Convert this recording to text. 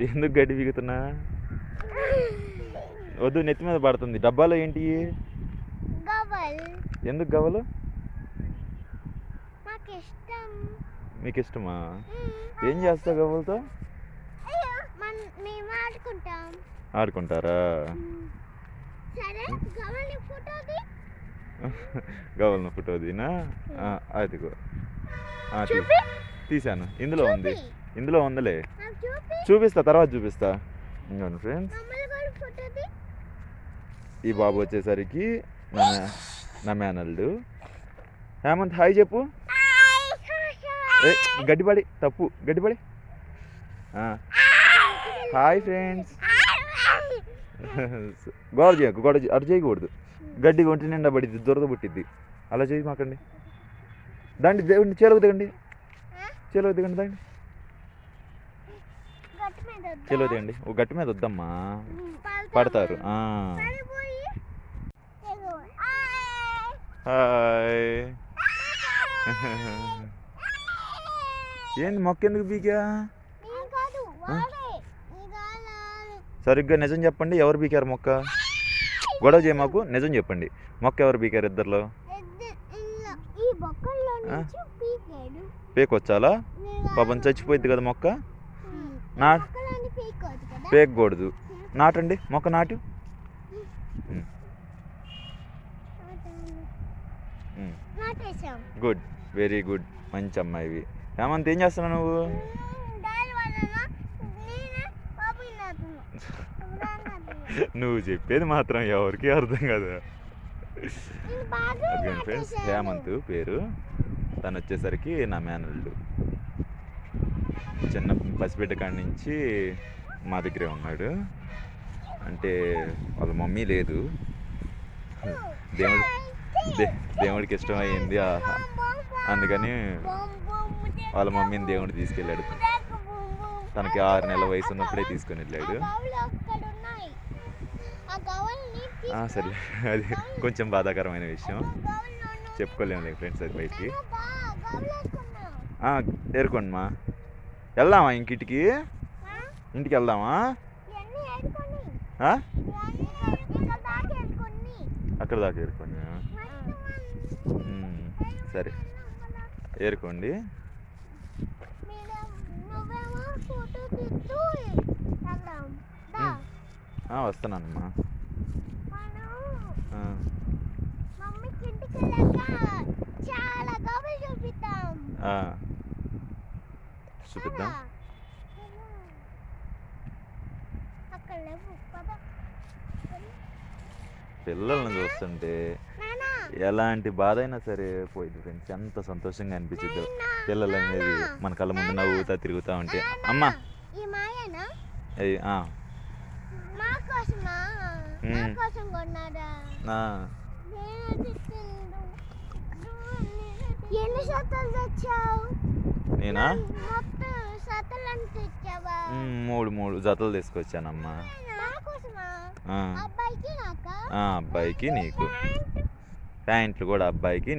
ఎందుకు గడ్డి పీకుతున్నా? వద్దు నెత్తి మీద పడుతుంది. డబ్బాలో ఏంటి? ఎందుకు గవ్వలు? మీకు ఇష్టమా. ఏం చేస్తావు గవ్వలతో? ఆడుకుంటారా? మ్మ్. సరే గవల్ ఫోటోది గవ్వలను ఫోటో దీనా? అదిగో ఆ, తీ- చూపి. తీశాను. ఇందులో ఉంది. ఇందులో ఉందిలే. చూపిస్తా తర్వాత చూపిస్తా. ఇంకోండి ఫ్రెండ్స్ ఈ బాబు వచ్చేసరికి నా మేనల్డు హేమంత్ హాయ్ చెప్పు. గడ్డిపడి తప్పు గడ్డిపడి. హాయ్ ఫ్రెండ్స్ గోడ చేయకు గోడ అటు చేయకూడదు. గడ్డి ఒంటి నిండా పడిద్ది దురద పుట్టిద్ది. అలా చేయి మాకండి. దండి దేవుడిని చేలకు దిగండి చేలకు దిగండి దండి? చేలో దిగండి ఓ గట్టి మీద వద్దమ్మా. పడతారు. హాయ్. ఏంది మొక్క ఎందుకు బీకా. సరిగ్గా నిజం చెప్పండి ఎవరు బీకారు మొక్క? గొడవ చేయ మాకు నిజం చెప్పండి. మొక్క ఎవరు బీకారు ఇద్దరిలో? పేకొచ్చాలా? పాపం. చచ్చిపోయింది కదా మొక్క. నా- పేకూడదు నాటండి. మొక్క నాటు. గుడ్. Very good. మంచి అమ్మాయివి హేమంత్ ఏం చేస్తున్నావు నువ్వు. నువ్వు చెప్పేది మాత్రం ఎవరికి అర్థం కదా. ఫ్రెండ్స్. హేమంత్ పేరు. తను వచ్చేసరికి నా మేనల్లుడు. చిన్న పసిబిడ్డ కాడి నుంచి మా దగ్గరే ఉన్నాడు. అంటే వాళ్ళ మమ్మీ లేదు. దేవుడు దేవుడికి ఇష్టమైంది. ఆ- అందుకని వాళ్ళ మమ్మీని దేవుడు తీసుకెళ్ళాడు. తనకి ఆరు నెలల వయసు ఉన్నప్పుడే తీసుకొని వెళ్ళాడు. సరే అది కొంచెం బాధాకరమైన విషయం. చెప్పుకోలేము ఫ్రెండ్స్ అది బయటికి. ఆ, ఏరుకోండి మా. వెళ్దామా ఇంకింటికి? ఇంటికి వెళ్దామా? అక్కడ దాకా ఏరుకోండి సరే. ఏరుకోండి. వస్తున్నానమ్మా. చాలా చూపిద్దాం. పిల్లల్ని చూస్తుంటే ఎలాంటి బాధ అయినా సరే పోయింది ఫ్రెండ్స్ ఎంత సంతోషంగా అనిపించిందో పిల్లలు అనేది మన కళ్ళ ముందు నవ్వుతా తిరుగుతూ ఉంటే. అమ్మా! నేనా? మూడు మూడు జతలు తీసుకొచ్చానమ్మా. అబ్బాయికి నాకా? ఆ, అబ్బాయికి నీకు. ప్యాంట్? ప్యాంట్లు కూడా అబ్బాయికి నీ